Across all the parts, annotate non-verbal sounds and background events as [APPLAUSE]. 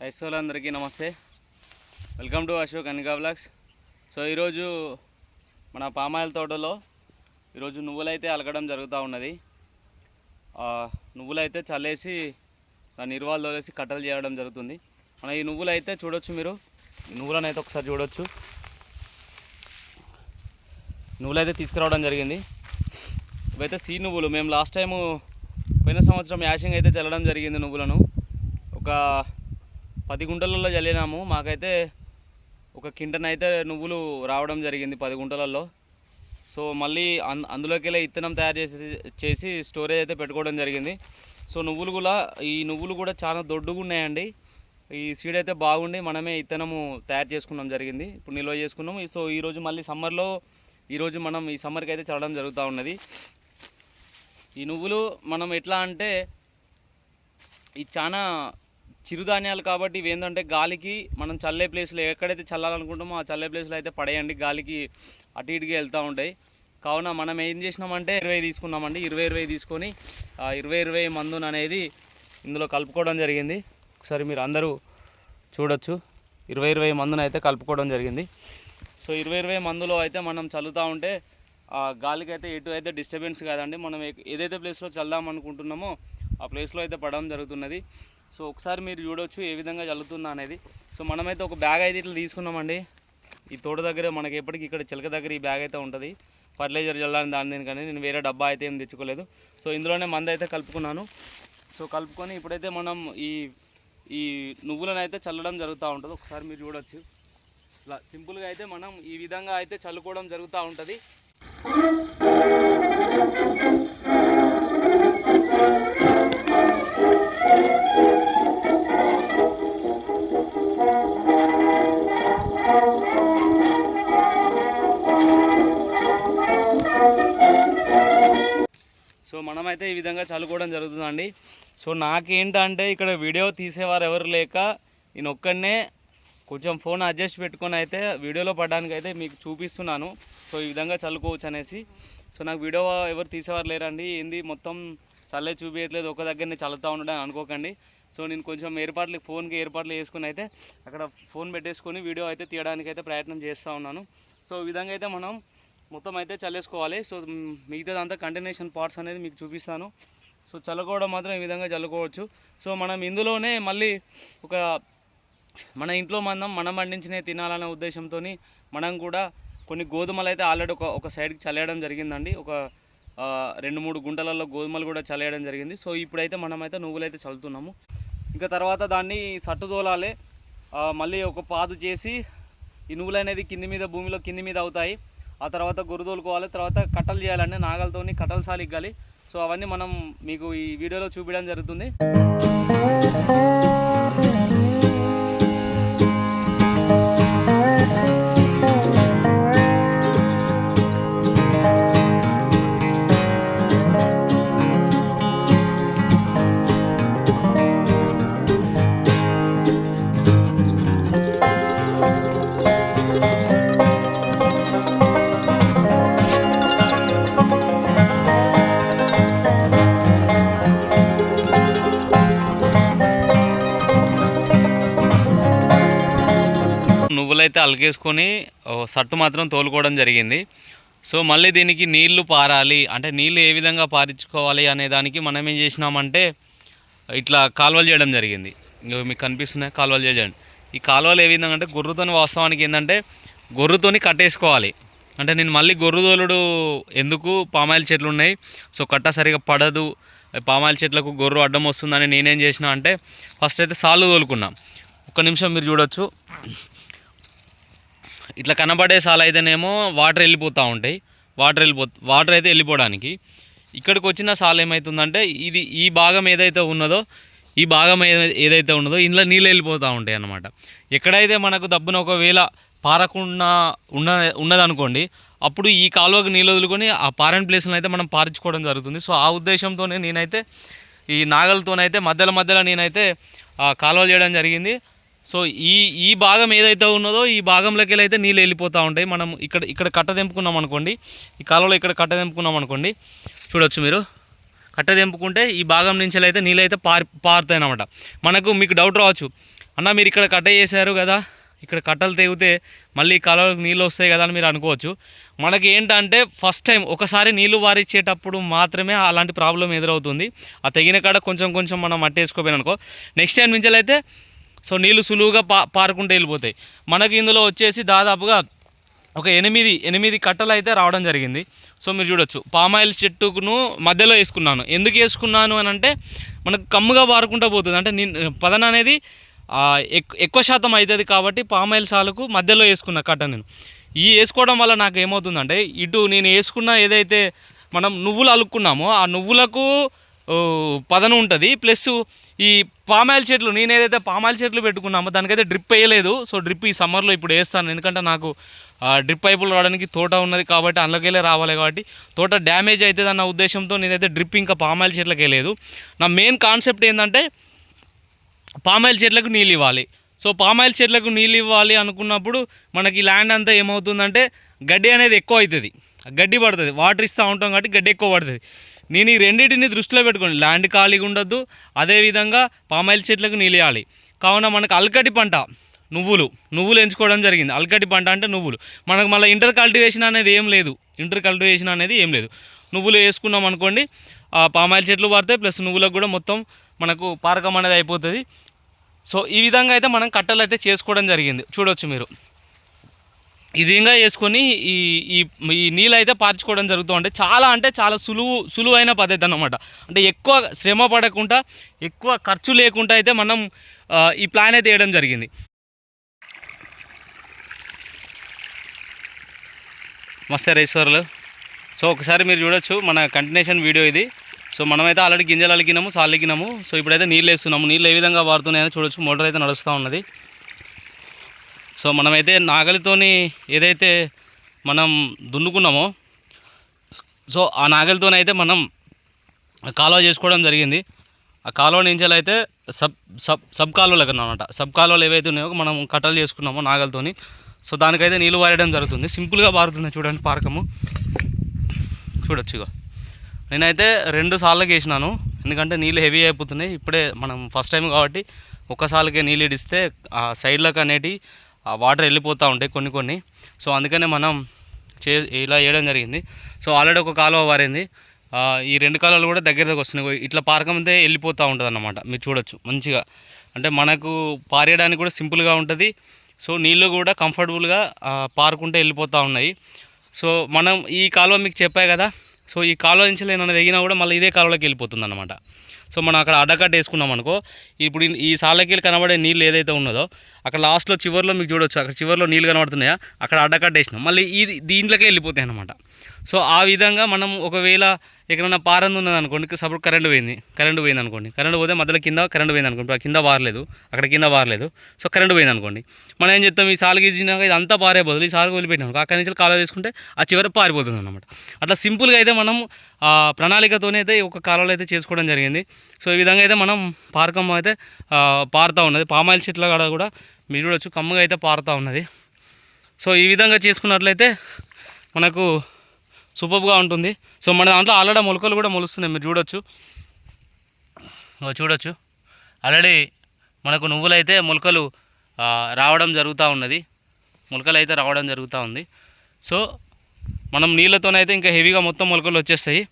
క్రైస్తవులందరికీ నమస్తే. Welcome to Ashok Anika blogs. So ఈరోజు మన పామాయిల్ తోటలో ఈరోజు నువ్వులైతే అలకడం జరుగుతూ ఉన్నది. నువ్వులైతే చల్లేసి దాని ఇరువాలు తోలేసి కట్టలు చేయడం జరుగుతుంది. మన ఈ నువ్వులు అయితే చూడొచ్చు మీరు. ఈ నువ్వులను అయితే ఒకసారి చూడొచ్చు. నువ్వులు అయితే తీసుకురావడం జరిగింది. ఇవైతే సీ నువ్వులు. మేము లాస్ట్ టైము పోయిన సంవత్సరం యాషింగ్ అయితే చల్లడం జరిగింది నువ్వులను. ఒక పది గుంటలలో చల్లినాము. మాకైతే ఒక కింటన్ అయితే నువ్వులు రావడం జరిగింది పది గుంటలలో. సో మళ్ళీ అందులోకి వెళ్ళి ఇత్తనం తయారు చేసి చేసి స్టోరేజ్ అయితే పెట్టుకోవడం జరిగింది. సో నువ్వులు కూడా ఈ నువ్వులు కూడా చాలా దొడ్డుగా ఉన్నాయండి. ఈ సీడ్ అయితే బాగుండి మనమే ఇత్తనము తయారు చేసుకున్నాం జరిగింది. ఇప్పుడు నిల్వ చేసుకున్నాం సో ఈరోజు మళ్ళీ సమ్మర్లో ఈరోజు మనం ఈ సమ్మర్కి అయితే చల్లడం జరుగుతూ ఉన్నది. ఈ నువ్వులు మనం ఎట్లా అంటే ఇది చాలా చిరుధాన్యాలు కాబట్టి ఇవి ఏంటంటే గాలికి మనం చల్లే ప్లేస్లో ఎక్కడైతే చల్లాలనుకుంటామో ఆ చల్లే ప్లేస్లో అయితే పడేయండి. గాలికి అటు ఇటుగా వెళ్తూ ఉంటాయి. కావున మనం ఏం చేసినామంటే ఇరవై తీసుకున్నామండి. ఇరవై ఇరవై తీసుకొని ఆ ఇరవై ఇరవై మందును అనేది ఇందులో కలుపుకోవడం జరిగింది. ఒకసారి మీరు అందరూ చూడొచ్చు. ఇరవై ఇరవై మందును అయితే కలుపుకోవడం జరిగింది. సో ఇరవై ఇరవై మందులో అయితే మనం చల్లుతూ ఉంటే గాలికి అయితే ఎటు అయితే డిస్టర్బెన్స్ కాదండి. మనం ఏదైతే ప్లేస్లో చల్దాం అనుకుంటున్నామో ఆ ప్లేస్లో అయితే పడడం జరుగుతున్నది. సో ఒకసారి మీరు చూడొచ్చు ఏ విధంగా చల్లుతుందా అనేది. సో మనమైతే ఒక బ్యాగ్ అయితే ఇట్లా తీసుకున్నామండి. ఈ తోట దగ్గర మనకి ఎప్పటికీ ఇక్కడ చిలక దగ్గర ఈ బ్యాగ్ అయితే ఉంటుంది. ఫర్టిలైజర్ చల్లాలని దాని దీనికని నేను వేరే డబ్బా అయితే ఏం తెచ్చుకోలేదు. సో ఇందులోనే మందు అయితే కలుపుకున్నాను. సో కలుపుకొని ఇప్పుడైతే మనం ఈ ఈ నువ్వులను అయితే చల్లడం జరుగుతూ ఉంటుంది. ఒకసారి మీరు చూడొచ్చు. ఇలా సింపుల్గా అయితే మనం ఈ విధంగా అయితే చల్లుకోవడం జరుగుతూ ఉంటుంది. విధంగా చల్లుకోవడం జరుగుతుందండి. సో నాకేంటంటే ఇక్కడ వీడియో తీసేవారు ఎవరు లేక నేను ఒక్కడనే కొంచెం ఫోన్ అడ్జస్ట్ పెట్టుకొని అయితే వీడియోలో పడడానికి అయితే మీకు చూపిస్తున్నాను. సో ఈ విధంగా చల్లుకోవచ్చు అనేసి. సో నాకు వీడియో ఎవరు తీసేవారు లేరండి. ఏంది మొత్తం చల్లే చూపించట్లేదు ఒక దగ్గరనే చల్లుతూ ఉండడం అనుకోకండి. సో నేను కొంచెం ఏర్పాట్లు ఫోన్కి ఏర్పాట్లు చేసుకుని అయితే అక్కడ ఫోన్ పెట్టేసుకొని వీడియో అయితే తీయడానికి అయితే ప్రయత్నం చేస్తూ ఉన్నాను. సో ఈ విధంగా అయితే మనం మొత్తం అయితే చల్లేసుకోవాలి. సో మిగతాదంతా కంటిన్యూషన్ పార్ట్స్ అనేది మీకు చూపిస్తాను. సో చల్లుకోవడం మాత్రం ఈ విధంగా చల్లుకోవచ్చు. సో మనం ఇందులోనే మళ్ళీ ఒక మన ఇంట్లో మనం మనం పండించినవి తినాలనే ఉద్దేశంతో మనం కూడా కొన్ని గోధుమలు అయితే ఆల్రెడీ ఒక ఒక సైడ్కి చల్లేయడం జరిగిందండి. ఒక రెండు మూడు గుంటలలో గోధుమలు కూడా చల్లేయడం జరిగింది. సో ఇప్పుడైతే మనమైతే నువ్వులైతే చల్లుతున్నాము. ఇంకా తర్వాత దాన్ని సట్టు తోలాలి మళ్ళీ ఒక పాదు చేసి ఈ నువ్వులు అనేది కింది మీద భూమిలో కింది మీద అవుతాయి. ఆ తర్వాత గురుదోలుకోవాలి తర్వాత కట్టలు చేయాలండి నాగలతో కట్టలు సాలిగ్గాలి. సో అవన్నీ మనం మీకు ఈ వీడియోలో చూపించడం జరుగుతుంది. అలకేసుకొని సట్టు మాత్రం తోలుకోవడం జరిగింది. సో మళ్ళీ దీనికి నీళ్ళు పారాలి. అంటే నీళ్ళు ఏ విధంగా పారించుకోవాలి అనే దానికి మనం ఏం చేసినామంటే ఇట్లా కాలువలు చేయడం జరిగింది. మీకు కనిపిస్తున్నాయి? కాలువలు చేయడం. ఈ కాలువలు ఏ విధంగా అంటే గొర్రెతోని వాస్తవానికి ఏంటంటే గొర్రెతోని కట్టేసుకోవాలి. అంటే నేను మళ్ళీ గొర్రె తోలుడు ఎందుకు? పామాయిల్ చెట్లు ఉన్నాయి. సో కట్ట సరిగా పడదు. పామాయిల్ చెట్లకు గొర్రె అడ్డం వస్తుందని నేనేం చేసిన అంటే ఫస్ట్ అయితే సాలు తోలుకున్నాం. ఒక్క నిమిషం మీరు చూడొచ్చు. ఇట్లా కనబడే సాల్ అయితేనేమో వాటర్ వెళ్ళిపోతూ ఉంటాయి. వాటర్ వెళ్ళిపో వాటర్ అయితే వెళ్ళిపోవడానికి. ఇక్కడికి వచ్చిన సాల్ ఏమవుతుందంటే ఇది ఈ భాగం ఏదైతే ఉన్నదో ఈ భాగం ఏదైతే ఉన్నదో ఇందులో నీళ్ళు వెళ్ళిపోతూ ఉంటాయి అన్నమాట. ఎక్కడైతే మనకు దబ్బున ఒకవేళ పారకుండా ఉన్న ఉన్నదనుకోండి అప్పుడు ఈ కాలువకు నీళ్ళు వదులుకొని ఆ పారని ప్లేస్ని అయితే మనం పారించుకోవడం జరుగుతుంది. సో ఆ ఉద్దేశంతోనే నేనైతే ఈ నాగలతోనైతే మధ్యలో మధ్యలో నేనైతే ఆ కాలువలు చేయడం జరిగింది. సో ఈ ఈ భాగం ఏదైతే ఉన్నదో ఈ భాగంలోకి అయితే నీళ్ళు వెళ్ళిపోతూ ఉంటాయి. మనం ఇక్కడ ఇక్కడ కట్ట తెంపుకున్నాం అనుకోండి. ఈ కాలువలో ఇక్కడ కట్ట తెంపుకున్నాం అనుకోండి. చూడొచ్చు మీరు. కట్ట తెంపుకుంటే ఈ భాగం నుంచి అయితే నీళ్ళు అయితే పారి పారుతాయి అనమాట మనకు మీకు డౌట్ రావచ్చు. అన్న మీరు ఇక్కడ కట్ట చేశారు కదా. ఇక్కడ కట్టలు తెగితే మళ్ళీ కాలువలకు నీళ్ళు వస్తాయి కదా అని మీరు అనుకోవచ్చు. మనకి ఏంటంటే ఫస్ట్ టైం ఒకసారి నీళ్ళు వారిచ్చేటప్పుడు మాత్రమే అలాంటి ప్రాబ్లం ఎదురవుతుంది. ఆ తెగిన కాడ కొంచెం కొంచెం మనం మట్టి వేసుకోపోయిన అనుకో. నెక్స్ట్ టైం నుంచి అయితే సో నీళ్ళు సులువుగా పా పారుకుంటూ వెళ్ళిపోతాయి. మనకి ఇందులో వచ్చేసి దాదాపుగా ఒక ఎనిమిది ఎనిమిది కట్టలు అయితే రావడం జరిగింది. సో మీరు చూడొచ్చు. పామాయిల్ చెట్టుకును మధ్యలో వేసుకున్నాను. ఎందుకు వేసుకున్నాను అని అంటే మనకు కమ్ముగా పారుకుంటూ పోతుంది. అంటే నేను పదన అనేది ఎక్- ఎక్కువ శాతం అవుతుంది కాబట్టి పామాయిల్ సాలుకు మధ్యలో వేసుకున్న కట్ట నేను. ఈ వేసుకోవడం వల్ల నాకు ఏమవుతుందంటే ఇటు నేను వేసుకున్న ఏదైతే మనం నువ్వులు అలుక్కున్నామో ఆ నువ్వులకు పదను ఉంటుంది. ప్లస్ ఈ పామాయిల్ చెట్లు నేను ఏదైతే పామాయిల్ చెట్లు పెట్టుకున్నామో దానికైతే డ్రిప్ వేయలేదు. సో డ్రిప్ ఈ సమ్మర్లో ఇప్పుడు వేస్తాను. ఎందుకంటే నాకు ఆ, డ్రిప్ పైపులు రావడానికి తోట ఉన్నది కాబట్టి అందులోకెళ్ళే రావాలి కాబట్టి తోట డ్యామేజ్ అవుతుంది అన్న ఉద్దేశంతో నేనైతే డ్రిప్ ఇంకా పామాయిల్ చెట్లకు వేయలేదు నా మెయిన్ కాన్సెప్ట్ ఏంటంటే పామాయిల్ చెట్లకు నీళ్ళు ఇవ్వాలి. సో పామాయిల్ చెట్లకు నీళ్ళు ఇవ్వాలి అనుకున్నప్పుడు మనకి ల్యాండ్ అంతా ఏమవుతుందంటే గడ్డి అనేది ఎక్కువ అవుతుంది. గడ్డి పడుతుంది. వాటర్ ఇస్తూ ఉంటాం కాబట్టి గడ్డి ఎక్కువ పడుతుంది. నేను ఈ రెండింటిని దృష్టిలో పెట్టుకోండి. ల్యాండ్ ఖాళీగా ఉండొద్దు. అదేవిధంగా పామాయిల్ చెట్లకు నీళ్ళు కావున మనకు అల్కటి పంట నువ్వులు నువ్వులు ఎంచుకోవడం జరిగింది. అల్కటి పంట అంటే నువ్వులు. మనకు మళ్ళీ ఇంటర్ కల్టివేషన్ అనేది ఏం లేదు. ఇంటర్ కల్టివేషన్ అనేది ఏం లేదు. నువ్వులు వేసుకున్నాం అనుకోండి ఆ పామాయిల్ చెట్లు పడతాయి. ప్లస్ నువ్వులకు కూడా మొత్తం మనకు పారకం అనేది అయిపోతుంది. సో ఈ విధంగా అయితే మనం కట్టలు అయితే చేసుకోవడం జరిగింది. చూడొచ్చు మీరు. ఈ విధంగా వేసుకొని ఈ ఈ ఈ నీళ్ళు అయితే పార్చుకోవడం జరుగుతూ ఉంటే చాలా అంటే చాలా సులువు సులువైన పద్ధతి అన్నమాట. అంటే ఎక్కువ శ్రమ పడకుండా ఎక్కువ ఖర్చు లేకుండా అయితే మనం ఈ ప్లాన్ అయితే వేయడం జరిగింది. మస్తరేశ్వర్లు సో ఒకసారి మీరు చూడొచ్చు మన కంటిన్యూషన్ వీడియో ఇది. సో మనమైతే ఆల్రెడీ గింజలు అలిగినాము సాలిగినాము సో ఇప్పుడైతే నీళ్ళు వేస్తున్నాము. నీళ్ళు ఏ విధంగా వాడుతున్నాయని చూడొచ్చు. మోటార్ అయితే నడుస్తూ ఉన్నది. సో మనమైతే నాగలితోని ఏదైతే మనం దున్నుకున్నామో సో ఆ నాగలితోనైతే మనం కాలువ చేసుకోవడం జరిగింది. ఆ కాలువ నుంచి అయితే సబ్ సబ్ సబ్ కాలువలకు అనమాట సబ్ కాలువలు ఏవైతే ఉన్నాయో మనం కట్టలు చేసుకున్నామో నాగలతోని. సో దానికైతే నీళ్ళు వారడం జరుగుతుంది. సింపుల్గా పారుతుంది చూడండి పారకము. చూడొచ్చు ఇగో. నేనైతే రెండు సార్లకి వేసినాను ఎందుకంటే నీళ్ళు హెవీ అయిపోతున్నాయి. ఇప్పుడే మనం ఫస్ట్ టైం కాబట్టి ఒక్కసారికే నీళ్ళు ఇడిస్తే ఆ సైడ్లకు అనేటివి ఆ వాటర్ వెళ్ళిపోతూ ఉంటాయి కొన్ని కొన్ని. సో అందుకనే మనం చే ఇలా వేయడం జరిగింది. సో ఆల్రెడీ ఒక కాలువ వారింది. ఈ రెండు కాలువలు కూడా దగ్గర దగ్గర వస్తున్నాయి. ఇట్లా పారకమంతే అయితే వెళ్ళిపోతూ ఉంటుంది అన్నమాట మీరు చూడొచ్చు మంచిగా. అంటే మనకు పారేయడానికి కూడా సింపుల్గా ఉంటుంది. సో నీళ్ళు కూడా కంఫర్టబుల్గా ఆ, పారుకుంటే వెళ్ళిపోతూ ఉన్నాయి. సో మనం ఈ కాలువ మీకు చెప్పా కదా. సో ఈ కాలువ నుంచి నేను దిగినా కూడా మళ్ళీ ఇదే కాలువలోకి వెళ్ళిపోతుంది అనమాట సో మనం అక్కడ అడ్డకట్ట వేసుకున్నాం అనుకో ఇప్పుడు ఈ- సాలకీలు కనబడే నీళ్ళు ఏదైతే ఉన్నదో అక్కడ లాస్ట్లో చివరిలో మీకు చూడొచ్చు అక్కడ చివరిలో నీళ్ళు కనబడుతున్నాయా? అక్కడ అడ్డకట్ట వేసినాం. మళ్ళీ ఇది దీంట్లోకే వెళ్ళిపోతాయి అనమాట సో ఆ విధంగా మనం ఒకవేళ ఎక్కడైనా పారంది ఉన్నది అనుకోండి సపోర్ట్ కరెంట్ పోయింది కరెంట్ పోయింది అనుకోండి కరెంట్ పోతే మధ్యలో కింద కరెంట్ పోయింది అనుకోండి కింద వారలేదు అక్కడ కింద వారలేదు సో కరెంట్ పోయింది అనుకోండి మనం ఏం చెప్తాం ఈ సాలుకి ఇచ్చినాక ఇది అంతా పారే బదులు ఈ సాలుకి వదిలిపెట్టినాం అక్కడి నుంచి కాలువ తీసుకుంటే ఆ చివరి పారిపోతుంది అనమాట అట్లా సింపుల్గా అయితే మనం ప్రణాళికతోనే అయితే ఒక కాలువలో అయితే చేసుకోవడం జరిగింది. సో ఈ విధంగా అయితే మనం పార్కమ్మ అయితే పారుతూ ఉన్నది. పామాయిల్ చెట్ల కాడ కూడా మీరు చూడొచ్చు కమ్మగా అయితే పారుతూ ఉన్నది. సో ఈ విధంగా చేసుకున్నట్లయితే మనకు సూపర్గా ఉంటుంది. సో మన దాంట్లో ఆల్రెడీ మొలకలు కూడా మొలుస్తున్నాయి. మీరు చూడొచ్చు. చూడొచ్చు. ఆల్రెడీ మనకు నువ్వులైతే మొలకలు రావడం జరుగుతూ ఉన్నది. మొలకలు అయితే రావడం జరుగుతూ ఉంది. సో మనం నీళ్ళతోనైతే ఇంకా హెవీగా మొత్తం మొలకలు వచ్చేస్తాయి.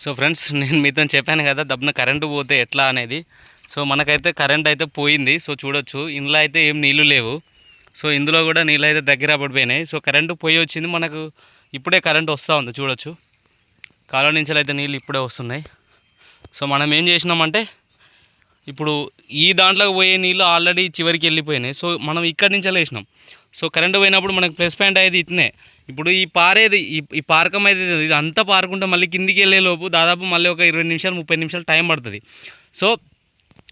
సో ఫ్రెండ్స్ నేను మీతో చెప్పాను కదా దబ్బున కరెంటు పోతే ఎట్లా అనేది. సో మనకైతే కరెంట్ అయితే పోయింది. సో చూడొచ్చు. ఇందులో అయితే ఏం నీళ్ళు లేవు. సో ఇందులో కూడా నీళ్ళు అయితే దగ్గర పడిపోయినాయి. సో కరెంటు పోయి వచ్చింది మనకు. ఇప్పుడే కరెంట్ వస్తూ ఉంది చూడొచ్చు. కాలువ నుంచి అయితే నీళ్ళు ఇప్పుడే వస్తున్నాయి. సో మనం ఏం చేసినామంటే ఇప్పుడు ఈ దాంట్లోకి పోయే నీళ్ళు ఆల్రెడీ చివరికి వెళ్ళిపోయినాయి. సో మనం ఇక్కడి నుంచి వేసినాం సో కరెంటు పోయినప్పుడు మనకు ప్లస్ పాయింట్ అయ్యేది ఇట్నే. ఇప్పుడు ఈ పారేది ఈ ఈ పారకం అయితే ఇది అంతా పారుకుంటే మళ్ళీ కిందికి వెళ్ళే లోపు దాదాపు మళ్ళీ ఒక ఇరవై నిమిషాలు ముప్పై నిమిషాలు టైం పడుతుంది. సో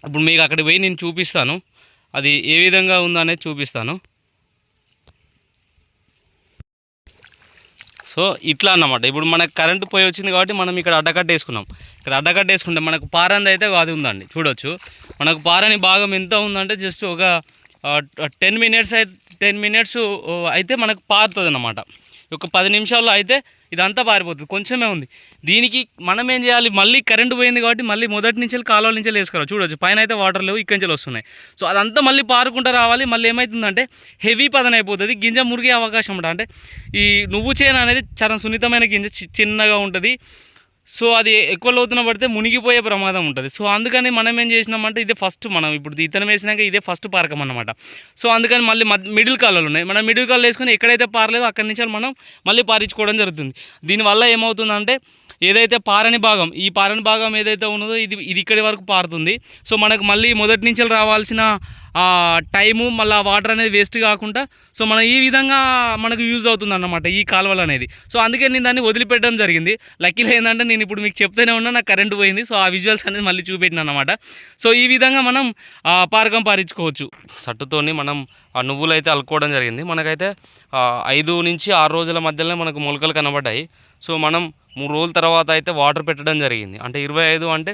ఇప్పుడు మీకు అక్కడికి పోయి నేను చూపిస్తాను. అది ఏ విధంగా ఉందో అనేది చూపిస్తాను. సో ఇట్లా అన్నమాట. ఇప్పుడు మనకు కరెంటు పోయి వచ్చింది కాబట్టి మనం ఇక్కడ అడ్డకట్ట వేసుకున్నాం. ఇక్కడ అడ్డకట్ట వేసుకుంటే మనకు పారంది అయితే అది ఉందండి. చూడొచ్చు. మనకు పారని భాగం ఎంత ఉందంటే జస్ట్ ఒక టెన్ మినిట్స్ అయితే టెన్ మినిట్స్ అయితే మనకు పారుతుంది అన్నమాట ఒక పది నిమిషాల్లో అయితే ఇదంతా పారిపోతుంది. కొంచెమే ఉంది. దీనికి మనం ఏం చేయాలి? మళ్ళీ కరెంటు పోయింది కాబట్టి మళ్ళీ మొదటి నుంచి కాలువల నుంచి వేసుకోవాలి. చూడొచ్చు. పైన అయితే వాటర్ లేవు ఇక్కడి నుంచి వస్తున్నాయి సో అదంతా మళ్ళీ పారుకుంటూ రావాలి. మళ్ళీ ఏమవుతుందంటే హెవీ పదన అయిపోతుంది. గింజ మురిగే అవకాశం ఉంటుంది. అంటే ఈ నువ్వు చేను అనేది చాలా సున్నితమైన గింజ. చి- చిన్నగా ఉంటుంది. సో అది ఎక్కువ లోతున పడితే మునిగిపోయే ప్రమాదం ఉంటుంది. సో అందుకని మనం ఏం చేసినామంటే ఇదే ఫస్ట్ మనం ఇప్పుడు ఇతనం వేసినాక ఇదే ఫస్ట్ పారకం అన్నమాట. సో అందుకని మళ్ళీ మధ్య మిడిల్ కాలలు ఉన్నాయి. మనం మిడిల్ కాలు వేసుకొని ఎక్కడైతే పారలేదో అక్కడి నుంచి మనం మళ్ళీ పారించుకోవడం జరుగుతుంది. దీనివల్ల ఏమవుతుందంటే ఏదైతే పారని భాగం ఈ పారని భాగం ఏదైతే ఉన్నదో ఇది ఇది ఇక్కడి వరకు పారుతుంది. సో మనకు మళ్ళీ మొదటి నుంచి రావాల్సిన టైము మళ్ళీ ఆ వాటర్ అనేది వేస్ట్ కాకుండా సో మనం ఈ విధంగా మనకు యూజ్ అవుతుంది అన్నమాట ఈ కాలువలు అనేది. సో అందుకే నేను దాన్ని వదిలిపెట్టడం జరిగింది. లక్కీలో ఏంటంటే నేను ఇప్పుడు మీకు చెప్తూనే ఉన్నా నాకు కరెంట్ పోయింది సో ఆ విజువల్స్ అనేది మళ్ళీ చూపెట్టిన అనమాట సో ఈ విధంగా మనం ఆ, పారకం పారించుకోవచ్చు. సట్టుతోని మనం ఆ నువ్వులు అయితే అల్లుకోవడం జరిగింది. మనకైతే ఐదు నుంచి ఆరు రోజుల మధ్యలోనే మనకు మొలకలు కనబడ్డాయి. సో మనం మూడు రోజుల తర్వాత అయితే వాటర్ పెట్టడం జరిగింది. అంటే ఇరవై ఐదు అంటే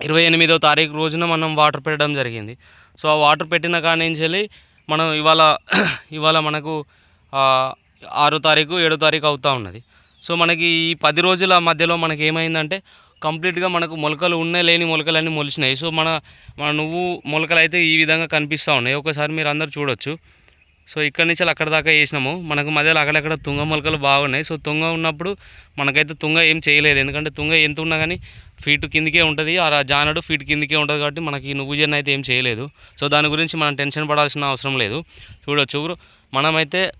ఇరవై ఎనిమిదో తారీఖు రోజున మనం వాటర్ పెట్టడం జరిగింది. సో ఆ వాటర్ పెట్టిన కానించి వెళ్ళి మనం ఇవాళ [CLEARS THROAT] ఇవాళ మనకు ఆరో తారీఖు ఏడో తారీఖు అవుతూ ఉన్నది. సో మనకి ఈ పది రోజుల మధ్యలో మనకి ఏమైందంటే కంప్లీట్గా మనకు మొలకలు ఉన్నాయి లేని మొలకలు అన్నీ మొలిచినాయి. సో మన మన నువ్వు మొలకలు అయితే ఈ విధంగా కనిపిస్తూ ఉన్నాయి. ఒకసారి మీరు అందరు చూడొచ్చు. సో ఇక్కడి నుంచి అక్కడ దాకా వేసినాము. మనకు మధ్యలో అక్కడక్కడ తుంగ మొలకలు బాగున్నాయి. సో తుంగ ఉన్నప్పుడు మనకైతే తుంగ ఏం చేయలేదు. ఎందుకంటే తుంగ ఎంత ఉన్నా కానీ ఫీట్ కిందికే ఉంటుంది. ఆ జానడు ఫీట్ కిందికే ఉంటుంది కాబట్టి మనకి నువ్వు జన్ అయితే ఏం చేయలేదు. సో దాని గురించి మనం టెన్షన్ పడాల్సిన అవసరం లేదు. చూడొచ్చు మనమైతే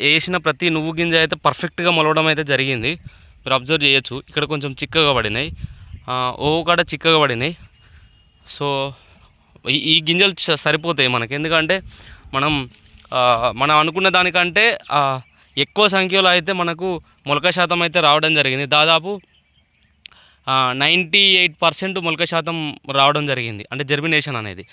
వేసిన ప్రతి నువ్వు గింజ అయితే పర్ఫెక్ట్గా మొలవడం అయితే జరిగింది. మీరు అబ్జర్వ్ చేయొచ్చు. ఇక్కడ కొంచెం చిక్కగా పడినాయి. ఆ, ఓ కాడ చిక్కగా పడినాయి. సో ఈ- ఈ గింజలు సరిపోతాయి మనకి. ఎందుకంటే మనం మనం అనుకున్న దానికంటే ఎక్కువ సంఖ్యలో అయితే మనకు మొలక శాతం అయితే రావడం జరిగింది. దాదాపు నైంటీ ఎయిట్ పర్సెంట్ మొలక శాతం రావడం జరిగింది. అంటే జర్మినేషన్ అనేది.